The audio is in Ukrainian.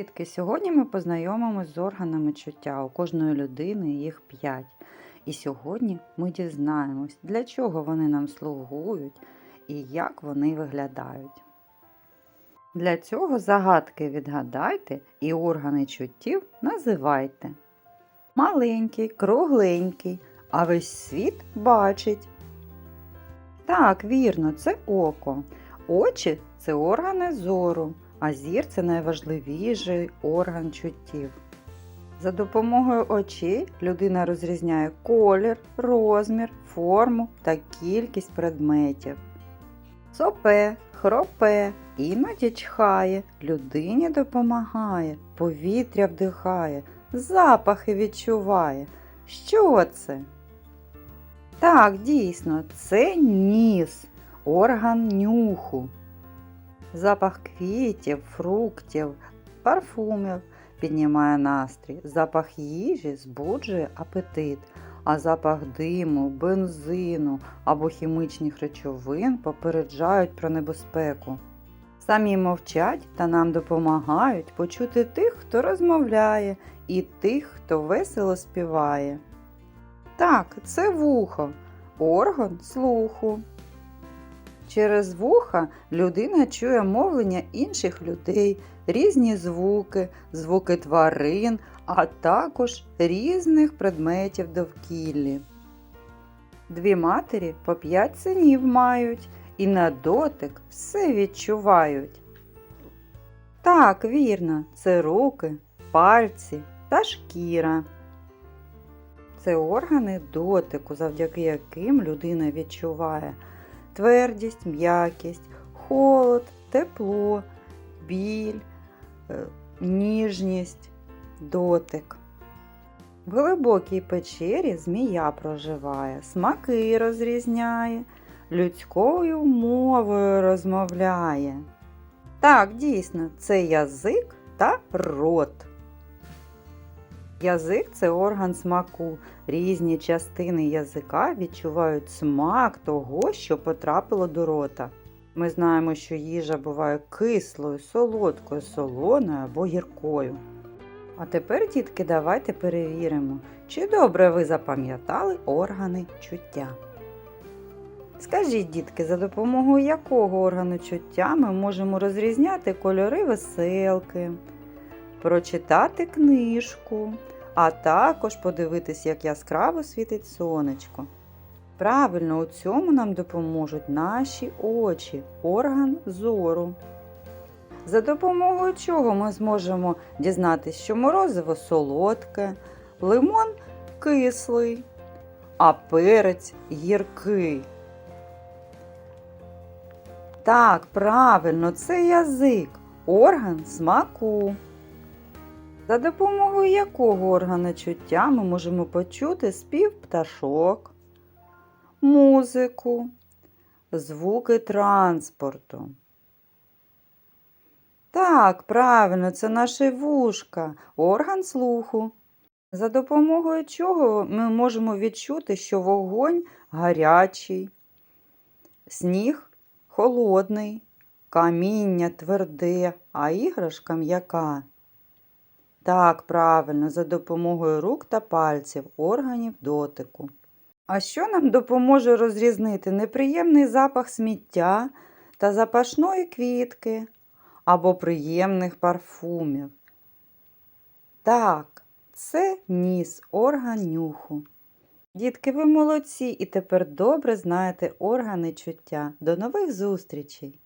Дітки, сьогодні ми познайомимось з органами чуття. У кожної людини їх п'ять. І сьогодні ми дізнаємось, для чого вони нам слугують і як вони виглядають. Для цього загадки відгадайте і органи чуттів називайте. Маленький, кругленький, а весь світ бачить. Так, вірно, це око. Очі це органи зору, а зір це найважливіший орган чуттів. За допомогою очей людина розрізняє колір, розмір, форму та кількість предметів. Сопе, хропе, іноді чхає, людині допомагає, повітря вдихає, запахи відчуває. Що це? Так, дійсно, це ніс, орган нюху. Запах квітів, фруктів, парфумів піднімає настрій. Запах їжі збуджує апетит, а запах диму, бензину або хімічних речовин попереджають про небезпеку. Самі мовчать та нам допомагають почути тих, хто розмовляє, і тих, хто весело співає. Так, це вухо, орган слуху. Через вуха людина чує мовлення інших людей, різні звуки, звуки тварин, а також різних предметів довкіллі. Дві матері по п'ять синів мають і на дотик все відчувають. Так, вірно, це руки, пальці та шкіра. Це органи дотику, завдяки яким людина відчуває твердість, м'якість, холод, тепло, біль, е, ніжність, дотик. В глибокій печері змія проживає, смаки розрізняє, людською мовою розмовляє. Так, дійсно, це язик та рот. Язик це орган смаку. Різні частини язика відчувають смак того, що потрапило до рота. Ми знаємо, що їжа буває кислою, солодкою, солоною або гіркою. А тепер, дітки, давайте перевіримо, чи добре ви запам'ятали органи чуття. Скажіть, дітки, за допомогою якого органу чуття ми можемо розрізняти кольори веселки, прочитати книжку, а також подивитись, як яскраво світить сонечко. Правильно, у цьому нам допоможуть наші очі, орган зору. За допомогою чого ми зможемо дізнатися, що морозиво солодке, лимон кислий, а перець гіркий. Так, правильно, це язик, орган смаку. За допомогою якого органа чуття ми можемо почути спів пташок, музику, звуки транспорту. Так, правильно, це наші вушка, орган слуху. За допомогою чого ми можемо відчути, що вогонь гарячий, сніг холодний, каміння тверде, а іграшка м'яка. Так, правильно, за допомогою рук та пальців, органів дотику. А що нам допоможе розрізнити неприємний запах сміття та запашної квітки або приємних парфумів? Так, це ніс, орган нюху. Дітки, ви молодці і тепер добре знаєте органи чуття. До нових зустрічей!